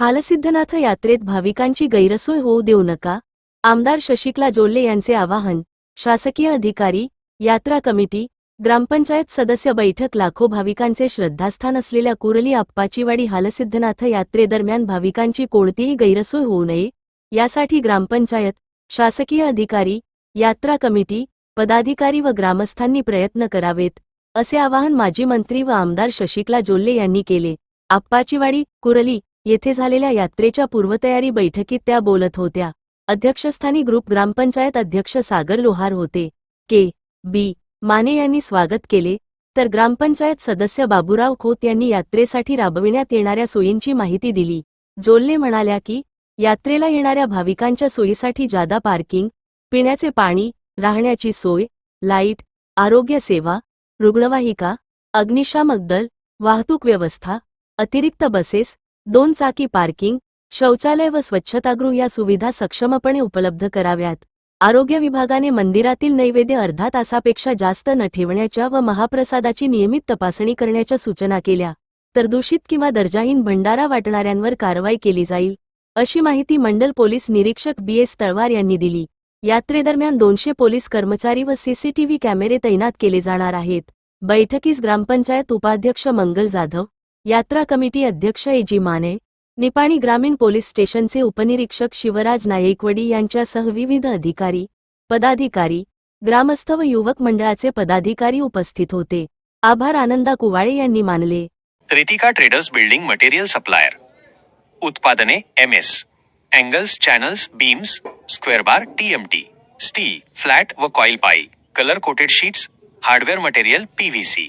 हालसिद्धनाथ यात्रेत भाविकांची गैरसोय होऊ देऊ नका. आमदार शशिकला जोल्ले यांचे आवाहन शासकीय अधिकारी यात्रा कमिटी ग्रामपंचायत सदस्य बैठक लाखो भाविकांचे श्रद्धास्थान असलेल्या कुरली आप्पाचीवाडी हालसिद्धनाथ यात्रेदरम्यान भाविकांची कोणतीही गैरसोय होऊ नये. यासाठी ग्रामपंचायत शासकीय अधिकारी यात्रा कमिटी पदाधिकारी व ग्रामस्थांनी प्रयत्न करावेत असे आवाहन माजी मंत्री व आमदार शशिकला जोल्ले यांनी केले. आप्पाचीवाडी कुरली येथे झालेल्या यात्रेच्या पूर्वतयारी बैठकीत त्या बोलत होत्या. अध्यक्षस्थानी ग्रुप ग्रामपंचायत अध्यक्ष सागर लोहार होते. के. बी. माने यांनी स्वागत केले. तर ग्रामपंचायत सदस्य बाबूराव खोत यांनी यात्रेसाठी राबविण्यात येणाऱ्या सोयींची माहिती दिली. जोल्ले म्हणाल्या की यात्रेला येणाऱ्या भाविकांच्या सोयीसाठी जादा पार्किंग पिण्याचे पाणी राहण्याची सोय लाइट आरोग्य सेवा रुग्णवाहिका अग्निशामक दल वाहतूक व्यवस्था अतिरिक्त बसेस दोन चाकी पार्किंग शौचालय व स्वच्छतागृह या सुविधा सक्षमपणे उपलब्ध कराव्यात. आरोग्य विभागाने मंदिरातील नैवेद्य अर्धा तासापेक्षा जास्त न ठेवण्याच्या व महाप्रसादाची नियमित तपासणी करण्याच्या सूचना केल्या तर दूषित किंवा दर्जाहीन भंडारा वाटणाऱ्यांवर कारवाई केली जाईल अशी माहिती मंडल पोलीस निरीक्षक बी एस तळवार यांनी दिली. यात्रेदरम्यान दोनशे पोलीस कर्मचारी व सीसीटीव्ही कॅमेरे तैनात केले जाणार आहेत. बैठकीस ग्रामपंचायत उपाध्यक्ष मंगल जाधव यात्रा कमिटी अध्यक्ष एजी माने निपाणी ग्रामीण पोलीस स्टेशनचे उपनिरीक्षक शिवराज नायकवडी यांच्यासह विविध अधिकारी पदाधिकारी ग्रामस्थ व युवक मंडळाचे पदाधिकारी उपस्थित होते. आभार आनंदा कुवाळे यांनी मानले. Ritika traders building material supplier. उत्पादने M S angles channels beams square bar TMT steel flat व coil pipe colour coated sheets hardware material PVC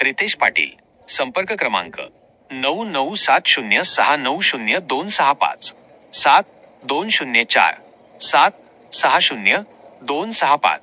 Riteish Patil संपर्क क्रमांक नऊ नऊ सात शून्य सहा नऊ शून्य दोन सहा पाच सात दोन शून्य चार सात सहा शून्य दोन सहा पाच.